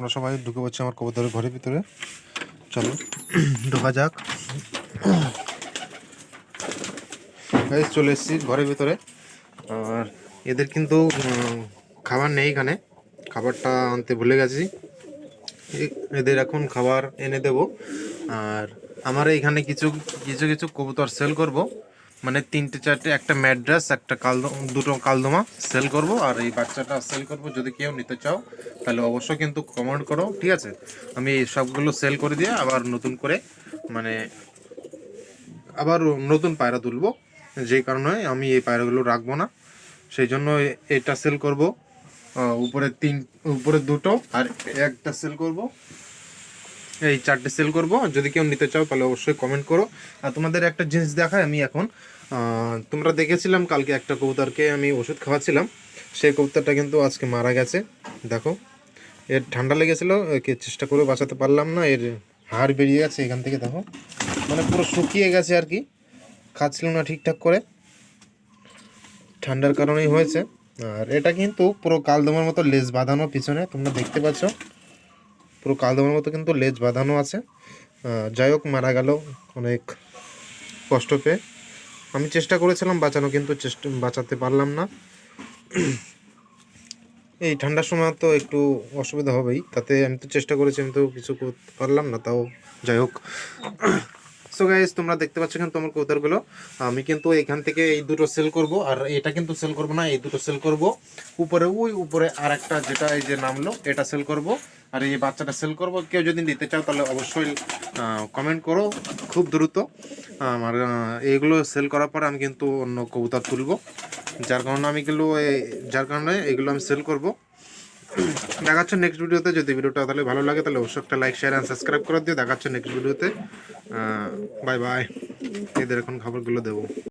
আমরা সবাই ঢুকে পড়ছি আমার কবুতরের ঘরের ভিতরে। চলো, ঢোকা যাক। চলে এসেছি ঘরের ভিতরে। আর এদের কিন্তু খাবার নেই এখানে। খাবারটা আনতে ভুলে গেছি। এদের এখন খাবার এনে দেব। আর আমার এইখানে কিছু কিছু কিছু কবুতর সেল করব। মানে তিনটে, চারটে, একটা ম্যাড্রাস একটা কালদো দুটো কালদমা সেল করব। আর এই বাচ্চাটা সেল করব, যদি কেউ নিতে চাও, তাহলে অবশ্যই কিন্তু কমেন্ট করো, ঠিক আছে? আমি এই সবগুলো সেল করে দিয়ে আবার নতুন করে মানে আবার নতুন পায়রা তুলব। যেই কারণে আমি এই পায়রাগুলো রাখব না। সেই জন্য এটা সেল করব। উপরে তিন, উপরে দুটো, আর একটা সেল করব। এই চারটে সেল করব। যদি কেউ নিতে চাও, তাহলে অবশ্যই কমেন্ট করো। আর তোমাদের একটা জিনিস দেখায় আমি এখন। তোমরা দেখেছিলাম কালকে একটা কবুতরকে আমি ওষুধ খাওয়াচ্ছিলাম। সেই কবুতরটা কিন্তু আজকে মারা গেছে। দেখো, এর ঠান্ডা লেগেছিলো, একে চেষ্টা করে বাঁচাতে পারলাম না। এর হাড় বেরিয়ে গেছে এখান থেকে, দেখো। মানে পুরো শুকিয়ে গেছে আর কি। খাচ্ছিল না ঠিকঠাক করে। ঠান্ডার কারণেই হয়েছে। আর এটা কিন্তু পুরো কালদমের মতো লেজ বাঁধানো পিছনে, তোমরা দেখতে পাচ্ছ। পুরো কাল দেওয়ার মতো কিন্তু লেজ বাঁধানো আছে। যাই হোক মারা গেল অনেক কষ্ট পেয়ে। আমি চেষ্টা করেছিলাম বাঁচানো, কিন্তু চেষ্টা, বাঁচাতে পারলাম না। এই ঠান্ডার সময় তো একটু অসুবিধা হবেই, তাতে আমি তো চেষ্টা করেছি, আমি তো কিছু করতে পারলাম না, তাও যাই হোক সো গাইস তোমরা দেখতে পাচ্ছ কিন্তু আমার কৌতারগুলো আমি কিন্তু এখান থেকে এই দুটো সেল করব, আর এটা কিন্তু সেল করব না, এই দুটো সেল করব। উপরে ওই, উপরে আর একটা যেটা এই যে নামলো, এটা সেল করব। আর এই বাচ্চাটা সেল করব। কেউ যদি নিতে চাও, তাহলে অবশ্যই কমেন্ট করো খুব দ্রুত। আমার এইগুলো সেল করার পরে আমি কিন্তু অন্য কবুতর তুলবো। যার কারণে আমি এগুলো যার কারণে এগুলো আমি সেল করব। দেখাচ্ছে নেক্সট ভিডিওতে। যদি ভিডিওটা তাহলে ভালো লাগে, তাহলে অবশ্যই একটা লাইক শেয়ার অ্যান্ড সাবস্ক্রাইব করে দিও। দেখাচ্ছে নেক্সট ভিডিওতে। বাই বাই এদের এখন খাবারগুলো দেবো।